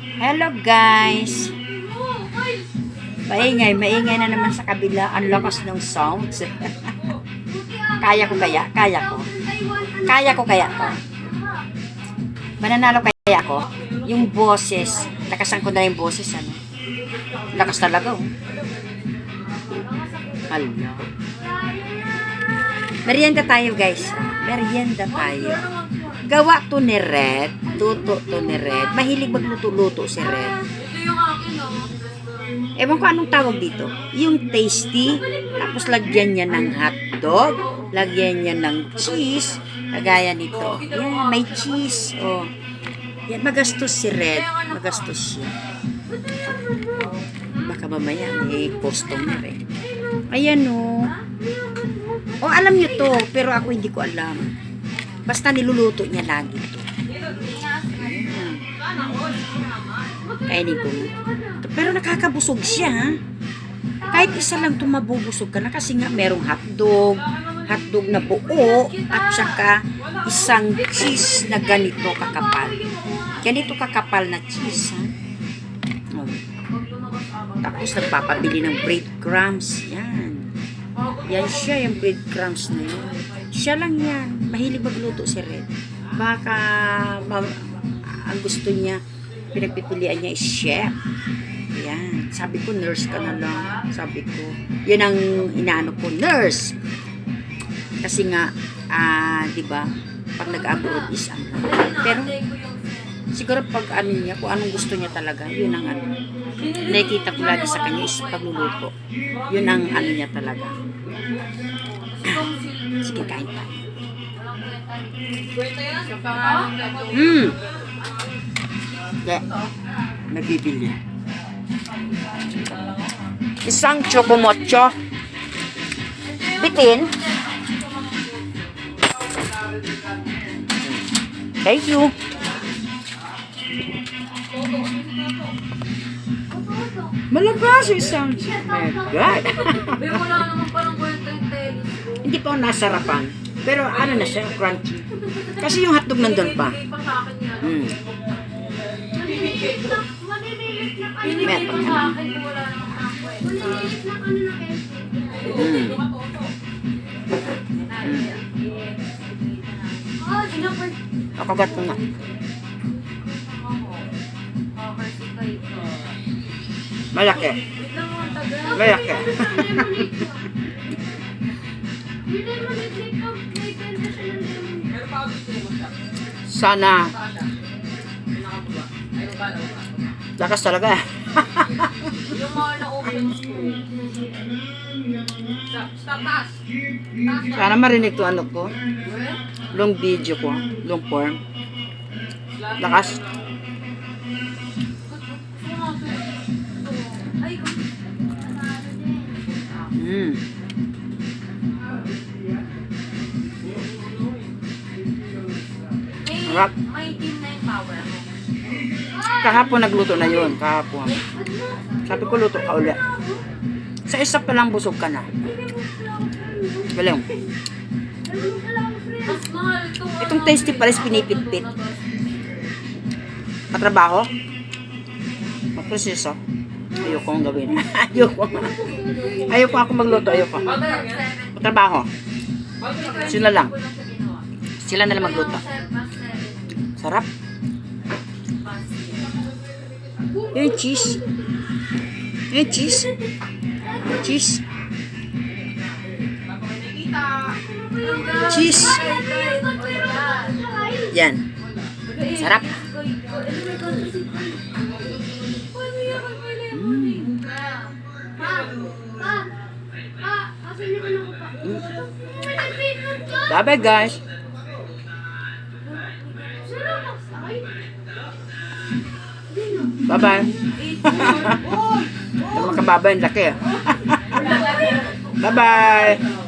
Hello guys! Maingay, maingay na naman sa kabila. Ang lakas ng sounds. kaya ko kaya? Kaya ko. Kaya ko kaya to? Mananalo kaya ako? Yung boses. Lakasan ko na yung boses, ano? Lakas talaga, oh. Hala. Merienda tayo, guys. Merienda tayo. Gawa to ni Red. Tuto to ni Red. Mahilig magluto-luto si Red. Ewan ko anong tawag dito. Yung tasty, tapos lagyan niya ng hotdog, lagyan niya ng cheese, kagaya nito. Yan, may cheese. Oh. Yan, magastos si Red. Magastos siya. Baka mamaya may customer eh. Ayan oh. Oh, alam niyo to, pero ako hindi ko alam. Basta niluluto niya lagi to. Hmm. Kainin ko. Pero nakakabusog siya? Kahit isa lang ito mabubusog ka na kasi nga merong hotdog, hotdog na buo, at saka isang cheese na ganito kakapal. Ganito kakapal na cheese, ha? Oh. Tapos nagpapabili ng breadcrumbs. Yan. Yan siya, yung breadcrumbs na yun. Siya lang yan. Mahilig magluto si Red. Baka ma- ang gusto niya, pinagpipilian niya is chef. Yan. Sabi ko, nurse ka na lang. Sabi ko, yun ang inaano ko, nurse. Kasi nga, ah, di ba, pag nag-abroad is ano. Pero, siguro pag ano niya, kung anong gusto niya talaga, yun ang ano. Nakikita ko lagi sa kanya is pagluluto. Yun ang ano niya talaga. Sige, kain tayo. Hmm. Hindi. Nabibili. Isang chocomocho. Bitin. Thank you. Malabas yung isang My God. May wala naman parang kwenta yung tennis ko. Hindi pa ako nasarapan. Pero ano na siya, crunchy. Kasi yung hotdog nandun pa. Binigay pa sa akin yan. Mm. Binigay pa sa akin Malaki. Malaki. Sana. Lakas talaga. Yung mga na-open school. Sa, taas. Sana marinig to ano ko. Long video ko. Long form. Lakas. Ay, Mm. Harap. may team na yung power mo. Kahapon nagluto na yun. Kahapon. Sabi ko luto ka ulit. Sa isa pa lang busog ka na. Galing. Mahal itong tasty pares pinipit-pit. Matrabaho? Maproseso? Ayoko kong gawin. Ayoko. Ayoko ako magluto. Ayoko. Matrabaho. Sila lang. Sila na lang magluto. Sarap. Yung cheese. Yung cheese. Cheese. Cheese. Yan. Sarap. Bye-bye guys. Bye-bye. Yung makababa yung laki. ah. Bye-bye.